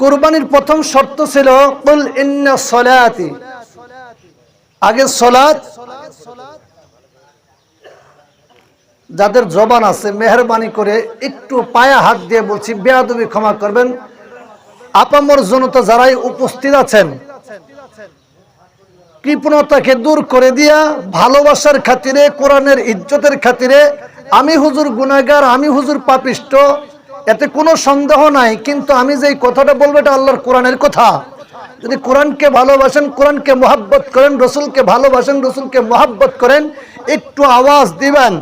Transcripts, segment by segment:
কুরবানির প্রথম শর্ত ছিল আগে সলাত যাদের জবান আছে, মেহরবানি করে একটু পায়ে হাত দিয়ে বলছি, বেয়াদবি ক্ষমা করবেন। আপামর জনতা যারাই উপস্থিত আছেন, কৃপণতাকে দূর করে দিয়া, ভালোবাসার খাতিরে, কোরআনের ইজ্জতের খাতিরে, আমি হুজুর গুনাহগার, আমি হুজুর পাপিষ্ট। এতে কোনো সন্দেহ নাই, কিন্তু আমি যে কথাটা বলব এটা আল্লাহর কোরআনের কথা। যদি কোরআনকে ভালোবাসেন, কোরআনকে মোহাব্বত করেন, রসুলকে ভালোবাসেন, রসুলকে মোহাব্বত করেন, একটু আওয়াজ দিবেন।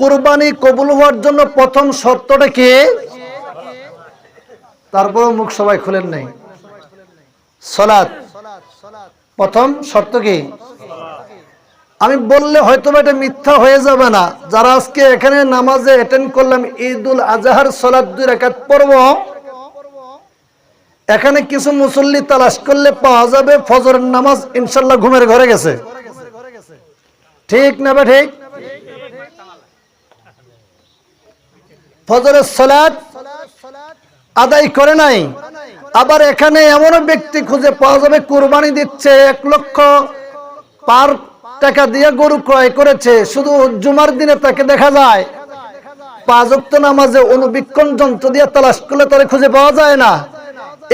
কোরবানি কবুল হওয়ার জন্য প্রথম শর্তটা কি? তারপরে মুখ সবাই খুলেন নাই। সলাৎ। প্রথম শর্ত কি? আমি বললে হয়তো এটা মিথ্যা হয়ে যাবে না। যারা আজকে এখানে নামাজে অ্যাটেন্ড করলাম, ঈদুল আজহার সলাদ দুই রাকাত পড়ব, এখানে কিছু মুসল্লি তালাশ করলে পাওয়া যাবে ফজরের নামাজ ইনশাল্লাহ ঘুমের ঘরে গেছে। ঠিক না বা ঠিক? ফজরের সলাদ আদায় করে নাই। আবার এখানে এমনও ব্যক্তি খুঁজে পাওয়া যাবে, কোরবানি দিচ্ছে এক লক্ষ পার টাকা দিয়ে গরু ক্রয় করেছে, শুধু জুমার দিনে তাকে দেখা যায়। পাঁচক্ত নামাজে অনুবীক্ষণ যন্ত্র দিয়ে তালাশ করলে তারা খুঁজে পাওয়া যায় না।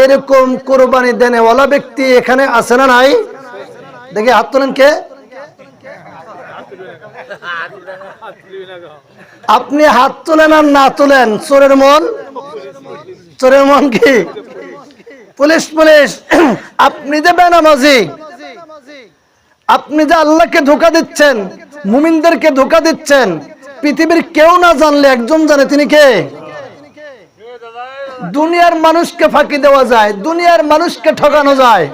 এরকম কোরবানি দেনেওয়ালা ব্যক্তি এখানে আছে না নাই? দেখি, হাত তোলেন কে? আপনি হাত তোলেন আর না তোলেন, চোরের মন? চোরের মন কি? পুলিশ পুলিশ, আপনি যে বেনামাজি আপনি যে আল্লাহকে ধোকা দিচ্ছেন, মুমিনদেরকে ধোকা দিচ্ছেন, পৃথিবীর কেউ না জানলে একজন জানে, তিনি কে? দুনিয়ার মানুষকে ফাঁকি দেওয়া যায়, দুনিয়ার মানুষকে ঠকানো যায়।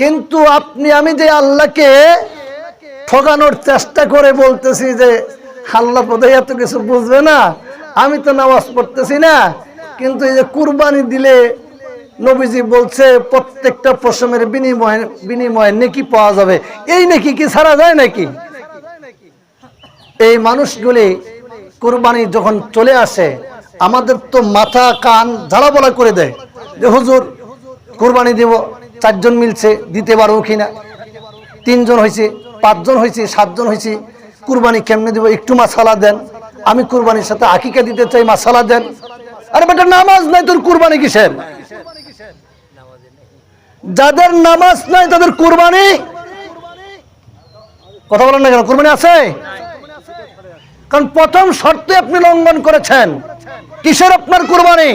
কিন্তু আপনি, আমি যে আল্লাহকে ঠকানোর চেষ্টা করে বলতেছি যে, আল্লাহ বোধহয় এত কিছু বুঝবে না, আমি তো নামাজ পড়তেছি না, কিন্তু এই যে কুরবানি দিলে নবীজি বলছে, প্রত্যেকটা পশমের বিনিময়ে বিনিময়ে নেকি পাওয়া যাবে। এই নেকি কি ছাড়া যায় নাকি? এই মানুষগুলি কুরবানি যখন চলে আসে, আমাদের তো মাথা, কান ঝাড়া বলা করে দেয় যে, হুজুর, কুরবানি দেব, চারজন মিলছে, দিতে পারব কিনা তিনজন হয়েছে, পাঁচজন হয়েছে, সাতজন হয়েছে, কুরবানি কেমনে দেবো? একটু মাসালা দেন। আমি কুরবানির সাথে আকিকা দিতে চাই, মাসালা দেন। আরে বেটা, নামাজ নাই তোর কুরবানি কিসের? যাদের নামাজ নাই তাদের কুরবানি? কথা বলেন না কেন? কুরবানি আছে? কারণ প্রথম শর্তে আপনি লঙ্ঘন করেছেন। কিসের আপনার কুরবানি?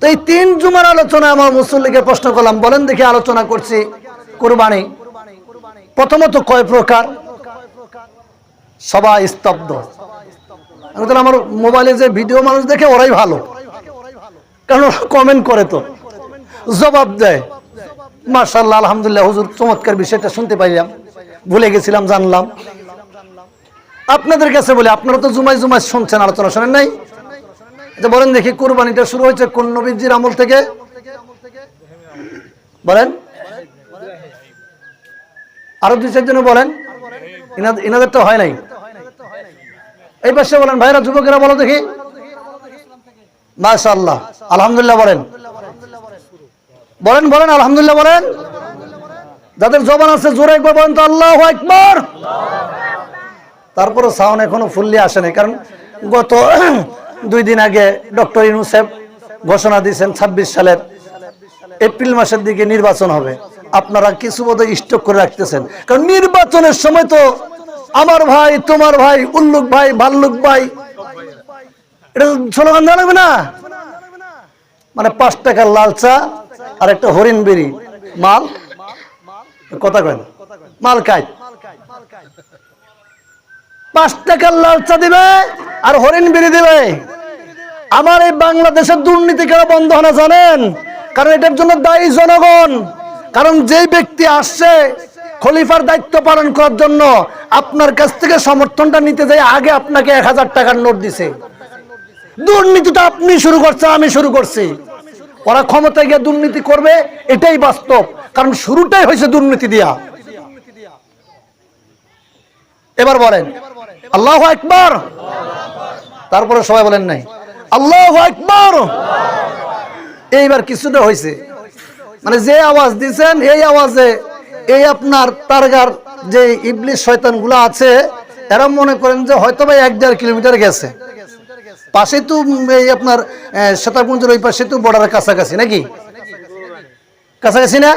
তো এই তিন জুমার আলোচনা আমার মুসল্লিকে প্রশ্ন করলাম, বলেন দেখি আলোচনা করছি কুরবানি। প্রথমত কয় প্রকার? সবাই স্তব্ধ। আমি আমার মোবাইলে যে ভিডিও মানুষ দেখে ওরাই ভালো। কারণ কমেন্ট করে তো। জবাব দেয়। মার্শাল্লাহ আলহামদুলিল্লাহ, হুজুর, চমৎকার বিষয়টা শুনতে পাইলাম। ভুলে গেছিলাম, জানলাম। আপনাদের কাছে বলি, আপনারা তো জুমাই জুমাই শুনছেন, আলোচনা শোনেন নাই? বলেন দেখি, কোরবানিটা শুরু হয়েছে কোন নবীজির আমল থেকে? বলেন। আরও দুই চারজন বলেন। ইনাদের তো হয় নাই। এই পাশে বলেন, ভাইরা, যুবকেরা বলো দেখি। মাশাআল্লাহ। আলহামদুলিল্লাহ বলেন। বলেন বলেন, আলহামদুলিল্লাহ বলেন। যাদের জবান আছে, জোরে একবার বলেন তো, আল্লাহ একবার তারপরে সাউন্ড এখনও ফুললি আসে নাই, কারণ গত দুই দিন আগে ডক্টর ইউনুসেফ ঘোষণা দিয়েছেন ২৬ সালের এপ্রিল মাসের দিকে নির্বাচন হবে। আপনারা কিছু বোধ স্টক করে রাখতেছেন। কারণ নির্বাচনের সময় তো আমার ভাই, তোমার ভাই, উল্লুক ভাই, ভাল্লুক ভাই এটা স্লোগান দেওয়া লাগবে না? মানে পাঁচ টাকার লাল চা আর একটা হরিণ বিড়ি। মাল? কথা কয় না। মাল খায়। পাঁচ টাকার লাল চা দিবে আর হরিণ বিড়ি দিবে। আমার এই বাংলাদেশের দুর্নীতি কেন বন্ধ হয় না জানেন? কারণ এটার জন্য দায়ী জনগণ। কারণ যেই ব্যক্তি আসছে খলিফার দায়িত্ব পালন করার জন্য, আপনার কাছ থেকে সমর্থনটা নিতে যাই, আগে আপনাকে এক হাজার টাকার নোট দিছে। দুর্নীতিটা আপনি শুরু করছেন, আমি শুরু করছি। ওরা ক্ষমতায় গিয়ে দুর্নীতি করবে, এটাই বাস্তব। কারণ শুরুটাই হয়েছে দুর্নীতি দিয়া। এবার বলেন, আল্লাহ একবার তারপরে সবাই বলেন নাই। আল্লাহ একবার এইবার কিছুটা হয়েছে। মানে যে আওয়াজ দিছেন এই আওয়াজে এই আপনার তারগার যে ইবলিশ শয়তানগুলো আছে, এরা মনে করেন যে হয়তো বা এক দেড় কিলোমিটার গেছে। পাশে তো আপনার সীতাকুঞ্জের ওই পাশে তো বর্ডারের কাছাকাছি, নাকি? কাছাকাছি না?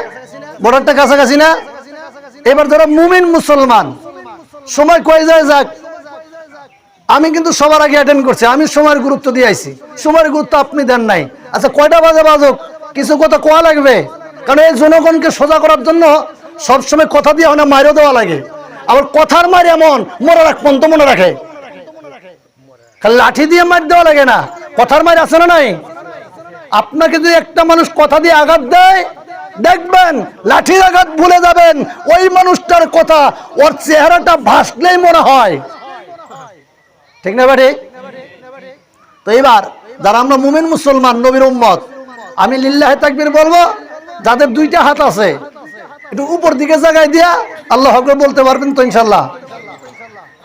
বর্ডারটা কাছাকাছি না? এবার ধরো মুমিন মুসলমান। সময় কয়ে যায় যাক? আমি কিন্তু সবার আগে অ্যাটেন্ড করছি, আমি সময়ের গুরুত্ব দিয়ে আইছি। সময়ের গুরুত্ব আপনি দেন নাই। আচ্ছা কয়টা বাজে বাজুক? কিছু কথা কোয়া লাগবে? কারণ এই জনগণকে সোজা করার জন্য সবসময় কথা দিয়ে অনেক মাইরও দেওয়া লাগে। আবার কথার মার এমন, মনে রাখ পন্ত মনে রাখে। লাঠি দিয়ে মার দেওয়া লাগে না। কথার মার আছে না নাই? আপনাকে যদি একটা মানুষ কথা দিয়ে আঘাত দেয়, দেখবেন লাঠির আঘাত ভুলে যাবেন। ওই মানুষটার কথা, ওর চেহারাটা ভাসলেই মনে হয়। ঠিক না বাড়ি? তো এবার, যারা আমরা মুমিন মুসলমান, নবীর উম্মত, আমি লিল্লাহে তাকবীর বলব, যাদের দুইটা হাত আছে, একটু উপর দিকে জায়গায় দিয়া আল্লাহ বলতে পারবেন তো ইনশাল্লাহ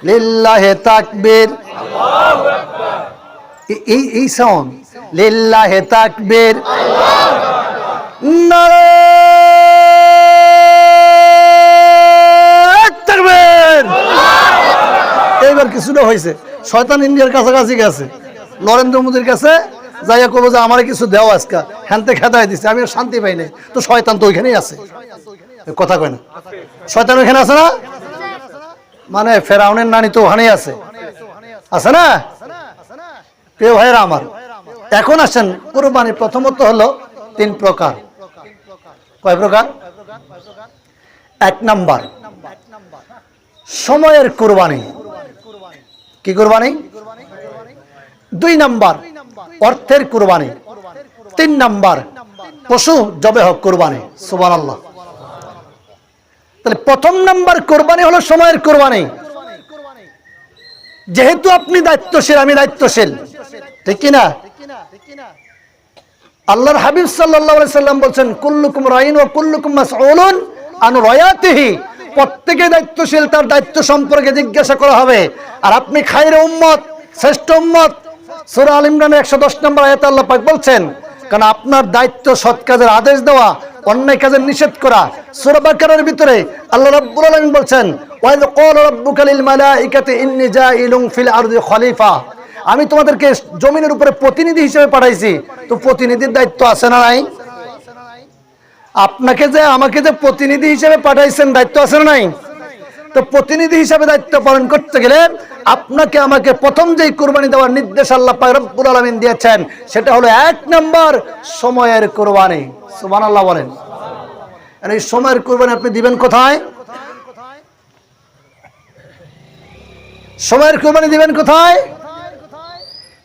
লিল্লাহে তাকবীর এই এই সাউন্ড এইবার কিছুটা হয়েছে। শয়তান ইন্ডিয়ার কাছাকাছি গেছে। নরেন্দ্র মোদীর কাছে যাইয়া করব যে, আমার কিছু দেওয়া আজকে। হ্যানতে খেদাই দিচ্ছে আমি শান্তি পাই নাই। তো শয়তান তো ওইখানেই আছে। কথা কয় না। শয়তান ওইখানে আছে না? মানে ফেরাউনের নানি তো ওখানেই আছে। আছে না? প্রিয় ভাইরা আমার, এখন আসেন কোরবানি প্রথমত হলো তিন প্রকার। কয় প্রকার? এক নাম্বার, সময়ের কোরবানি। কি কোরবানি? দুই নাম্বার, অর্থের কোরবানি। তিন নাম্বার, পশু জবে হোক কোরবানি। সুবান আল্লাহ তাহলে প্রথম নাম্বার কোরবানি হলো সময়ের কোরবানি। যেহেতু আপনি দায়িত্বশীল, আমি দায়িত্বশীল। ঠিক কিনা? আল্লাহর হাবিব সাল্লাম বলছেন, কুল্লুকুম রাইন ও কুল্লুকুম আন রায়াতিহি। প্রত্যেকে দায়িত্বশীল, তার দায়িত্ব সম্পর্কে জিজ্ঞাসা করা হবে। আর আপনি খাইরে উম্মত, শ্রেষ্ঠ উম্মত। সূরা আল ইমরানের 110 নম্বর আয়াত আল্লাহ পাক বলছেন, কারণ আপনার দায়িত্ব সৎ কাজের আদেশ দেওয়া, অন্যায় কাজের নিষেধ করা। সূরা বাকারার ভিতরে আল্লাহ রাব্বুল আলামিন বলছেন ওয়াইদ ক্বালা রাব্বুকা লিল মালাইকাতি, ইন্নী জাইলুন ফিল আরদি আমি তোমাদেরকে জমিনের উপরে প্রতিনিধি হিসেবে পাঠাইছি। তো প্রতিনিধির দায়িত্ব আছে না নাই? আপনাকে যে, আমাকে যে প্রতিনিধি হিসেবে পাঠাইছেন, দায়িত্ব আছে না নাই? তো প্রতিনিধি হিসেবে দায়িত্ব পালন করতে গেলে আপনাকে আমাকে প্রথম যেই কুরবানি দেওয়ার নির্দেশ আল্লাহ রব্বুল আলামিন দিয়েছেন, সেটা হলো এক নম্বর সময়ের কুরবানি। সুবহানাল্লাহ বলেন। আর এই সময়ের কুরবানি আপনি দিবেন কোথায়? সময়ের কোরবানি দিবেন কোথায়?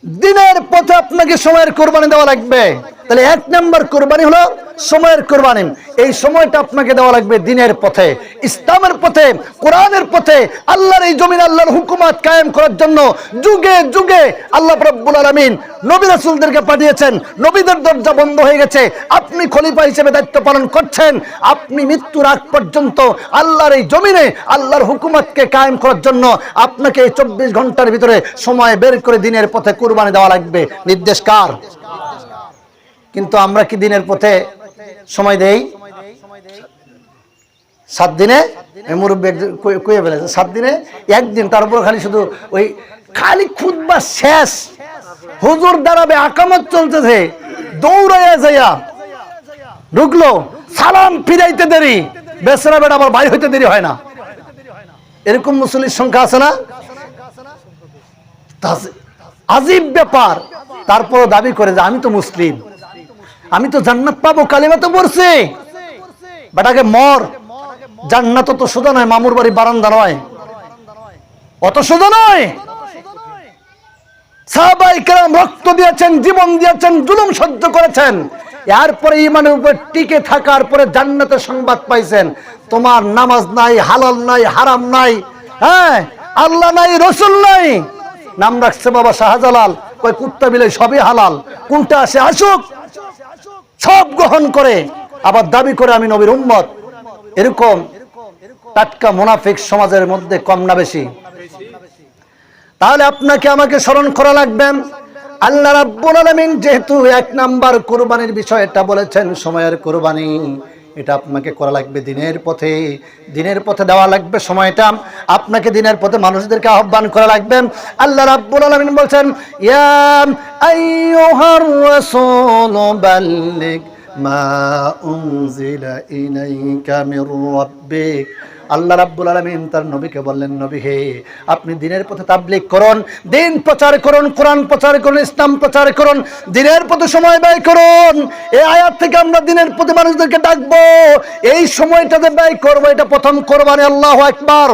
দিনের পথে আপনাকে সময়ের কোরবানি দেওয়া লাগবে। তাহলে এক নম্বর কোরবানি হলো সময়ের কোরবানি। এই সময়টা আপনাকে দেওয়া লাগবে দিনের পথে, ইসলামের পথে, কোরআনের পথে, আল্লাহর এই জমিন, আল্লাহর হুকুমাত কায়েম করার জন্য যুগে যুগে আল্লাহ রব্বুল আলমিন নবী রাসুলদেরকে পাঠিয়েছেন। নবীদের দরজা বন্ধ হয়ে গেছে। আপনি খলিফা হিসেবে দায়িত্ব পালন করছেন। আপনি মৃত্যুর আগ পর্যন্ত আল্লাহর এই জমিনে, আল্লাহর হুকুমাতকে কায়েম করার জন্য আপনাকে এই চব্বিশ ঘণ্টার ভিতরে সময় বের করে দিনের পথে কোরবানি দেওয়া লাগবে। নির্দেশ কার? কিন্তু আমরা কি দিনের পথে সময় দেই? সাত দিনে? মুরব্বী কয়ে- ফেলেছে সাত দিনে? একদিন, তার উপর খালি শুধু ওই খালি খুদবা শেষ। হুজুর দাঁড়াবে, আকামত চলতেছে। দৌড়াইয়া যাইয়া ঢুকলো। সালাম ফিরাইতে দেরি। বেসরা বেড়া আবার বাইর হইতে দেরি হয় না। এরকম মুসলির সংখ্যা আছে না? আজীব ব্যাপার। তারপরও দাবি করে যে আমি তো মুসলিম। আমি তো জান্নাত পাবো, কালিমা তো পড়ছি। বেটাকে মর। জান্নাত তো সোজা নয়, মামুর বাড়ি বারান্দা নয় অত সোজা নয়। সাহাবাই রক্ত দিয়েছেন, জীবন দিয়েছেন, জুলুম সহ্য করেছেন। এরপরে ইমানের উপর টিকে থাকার পরে জান্নাতের সংবাদ পাইছেন। তোমার নামাজ নাই, হালাল নাই, হারাম নাই হ্যাঁ? আল্লাহ নাই, রসুল নাই। নাম রাখছে বাবা শাহজালাল। কয় কুত্তা বিলে সবই হালাল। কোনটা আসে আসুক। সব গ্রহণ করে, আবার দাবি করে আমি নবীর উম্মত। এরকম টাটকা মুনাফিক সমাজের মধ্যে কম না বেশি। তাহলে আপনাকে আমাকে স্মরণ করা লাগবে, আল্লাহ রাব্বুল আলামিন যেহেতু এক নাম্বার কোরবানির বিষয়টা বলেছেন, সময়ের কোরবানি। এটা আপনাকে করা লাগবে দিনের পথে দিনের পথে দেওয়া লাগবে সময়টা। আপনাকে দিনের পথে মানুষদেরকে আহ্বান করা লাগবে। আল্লাহ রাব্বুল আলামিন বলছেন, ইয়া বাল্লিগ মা আল্লাহ রাব্বুল আলমিন তার নবীকে বললেন নবী হে আপনি দিনের পথে তাবলিক করুন দিন প্রচার করুন কোরআন প্রচার করুন ইসলাম প্রচার করুন দিনের পথে সময় ব্যয় করুন। এই আয়াত থেকে আমরা দিনের প্রতি মানুষদেরকে ডাকবো। এই সময়টাতে ব্যয় করব এটা প্রথম কোরবানি আল্লাহ একবার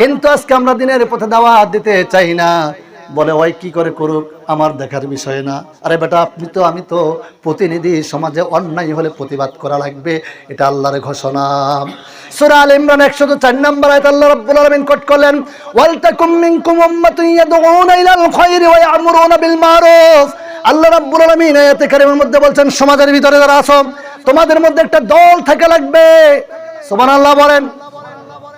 কিন্তু আজকে আমরা দিনের পথে দাওয়াত দিতে চাই না। বলে, ওই কি করে করুক, আমার দেখার বিষয় না। আরে বেটা, আপনি তো, আমি তো প্রতিনিধি, সমাজে অন্যায় হলে প্রতিবাদ করা লাগবে, এটা আল্লাহর ঘোষণা। সূরা আল ইমরান 104 নম্বর আয়াত আল্লাহ রাব্বুল আলামিন কোট করলেন, ওয়াল তাকুম মিনকুম উম্মাতুন ইয়াদউনা ইলাল খায়রি ওয়া ইয়ামুরুনা বিল মারুফ। আল্লাহ রাব্বুল আলামিন আয়াতে কারিমের মধ্যে বলছেন, সমাজের ভিতরে যারা আছো, তোমাদের মধ্যে একটা দল থাকা লাগবে। সুবহানাল্লাহ বলেন।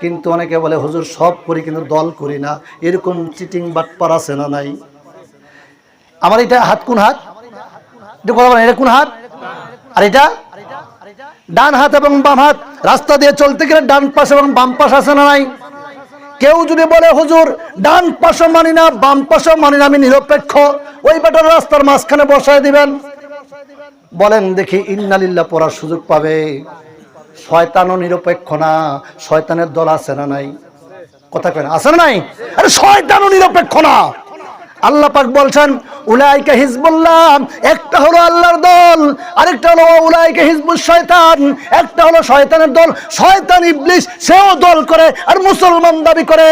কিন্তু অনেকে বলে, হুজুর, সব করি কিন্তু দল করি না। এরকম চিটিং বাটপার আছে না নাই? আমার এটা হাত কোন হাত? এটা কোন হাত? আর এটা? ডান হাত এবং বাম হাত। রাস্তা দিয়ে চলতে গেলে ডান পাশ এবং বাম পাশ আছে না নাই? কেউ যদি বলে, হুজুর, ডান পাশও মানি না, বাম পাশও মানি না, আমি নিরপেক্ষ। ওই বেটার রাস্তার মাঝখানে বসায় দিবেন। বলেন, দেখি, ইন্নালিল্লাহ পড়ার সুযোগ পাবে। শয়তানও নিরপেক্ষ না, শয়তানের দল আছে না নাই? কথা কেন আছে না নাই? আরে শয়তানও নিরপেক্ষ না। আল্লাহ পাক বলছেন, উলাইকা হিজবুল্লাহ, একটা হলো আল্লাহর দল, আরেকটা হলো উলাইকা হিজবুল শয়তান, একটা হলো শয়তানের দল। শয়তান ইবলিশ সেও দল করে আর মুসলমান দাবি করে।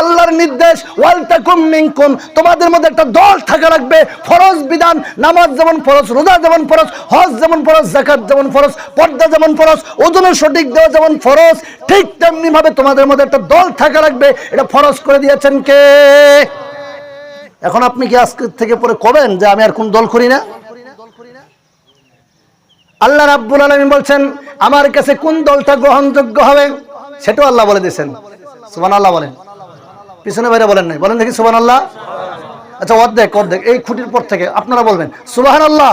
আল্লাহর নির্দেশ, ওয়াল তাকুম মিনকুম তোমাদের মধ্যে একটা দল থাকা লাগবে। ফরজ বিধান, নামাজ যেমন ফরজ, রোজা যেমন ফরজ, হজ যেমন ফরজ, যাকাত যেমন ফরজ, পর্দা যেমন ফরজ, ওজনের সঠিক দেওয়া যেমন ফরজ, ঠিক তেমনি ভাবে তোমাদের মধ্যে একটা দল থাকা লাগবে। এটা ফরজ করে দিয়েছেন কে? এখন আপনি কি আজকে থেকে পরে কবেন যে আমি আর কোন দল করি না? আল্লাহ রাব্বুল আলামিন বলছেন, আমার কাছে কোন দলটা গ্রহণযোগ্য হবে? সেটাও আল্লাহ বলে দিয়েছেন। সুবহানাল্লাহ বলেন। পিছনে বাইরে বলেন নাই। বলেন দেখি সুবান আল্লাহ আচ্ছা অর্ধেক অর্ধেক। এই খুঁটির পর থেকে আপনারা বলবেন সুবাহান আল্লাহ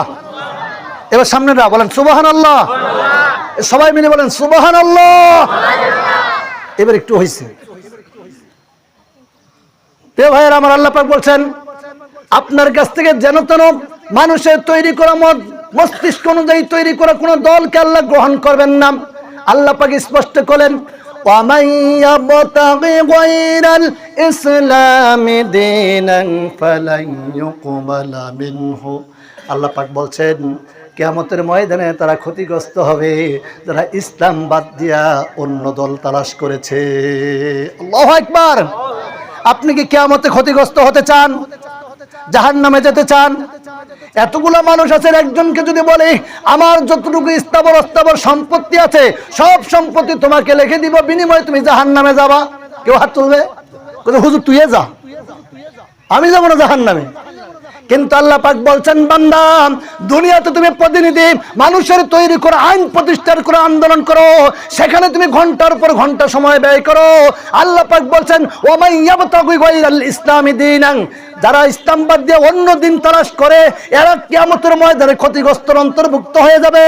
এবার সামনেটা বলেন সুবাহান আল্লাহ সবাই মিলে বলেন সুবাহান আল্লাহ এবার একটু হয়েছে প্রিয় ভাইয়ের আমার আল্লাহ পাক বলছেন আপনার কাছ থেকে যেন তেন মানুষের তৈরি করা মত মস্তিষ্ক অনুযায়ী তৈরি করা কোনো দলকে আল্লাহ গ্রহণ করবেন না আল্লাহ পাক স্পষ্ট করলেন ومن يبتغي غير الإسلام دينا فلن يقبل منه আল্লাহ পাক বলছেন কেয়ামতের ময়দানে তারা ক্ষতিগ্রস্ত হবে যারা ইসলাম বাদ দিয়া অন্য দল তালাশ করেছে আল্লাহু আকবার আপনি কি কেয়ামতে ক্ষতিগ্রস্ত হতে চান? জাহান নামে যেতে চান? এতগুলো মানুষ আছেন, একজনকে যদি বলে, আমার যতটুকু স্থাবর অস্থাবর সম্পত্তি আছে, সব সম্পত্তি তোমাকে লিখে দিব, বিনিময়ে তুমি জাহান নামে যাবা। কেউ হাত তুলবে? হুজুর তুই যা। আমি যাব না জাহান নামে কিন্তু আল্লাহ পাক বলছেন, বান্দা, দুনিয়াতে তুমি প্রতিনিধি, মানুষের তৈরি করে, আইন প্রতিষ্ঠার করে আন্দোলন করো, সেখানে তুমি ঘণ্টার পর ঘণ্টা সময় ব্যয় করো। আল্লাহ পাক বলছেন ওমাই ইয়াবতাগি গায়রাল ইসলামি দীনান যারা ইসলাম বাদ দিয়ে অন্য দিন তালাশ করে, এরা কিয়ামতের ময়দানে ক্ষতিগ্রস্তর অন্তর্ভুক্ত হয়ে যাবে।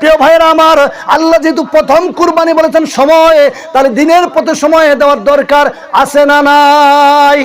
প্রিয় ভাইয়েরা আমার, আল্লাহ যেহেতু প্রথম কুরবানি বলেছেন সময়, তাহলে দিনের প্রতি সময় দেওয়ার দরকার আছে না নাই?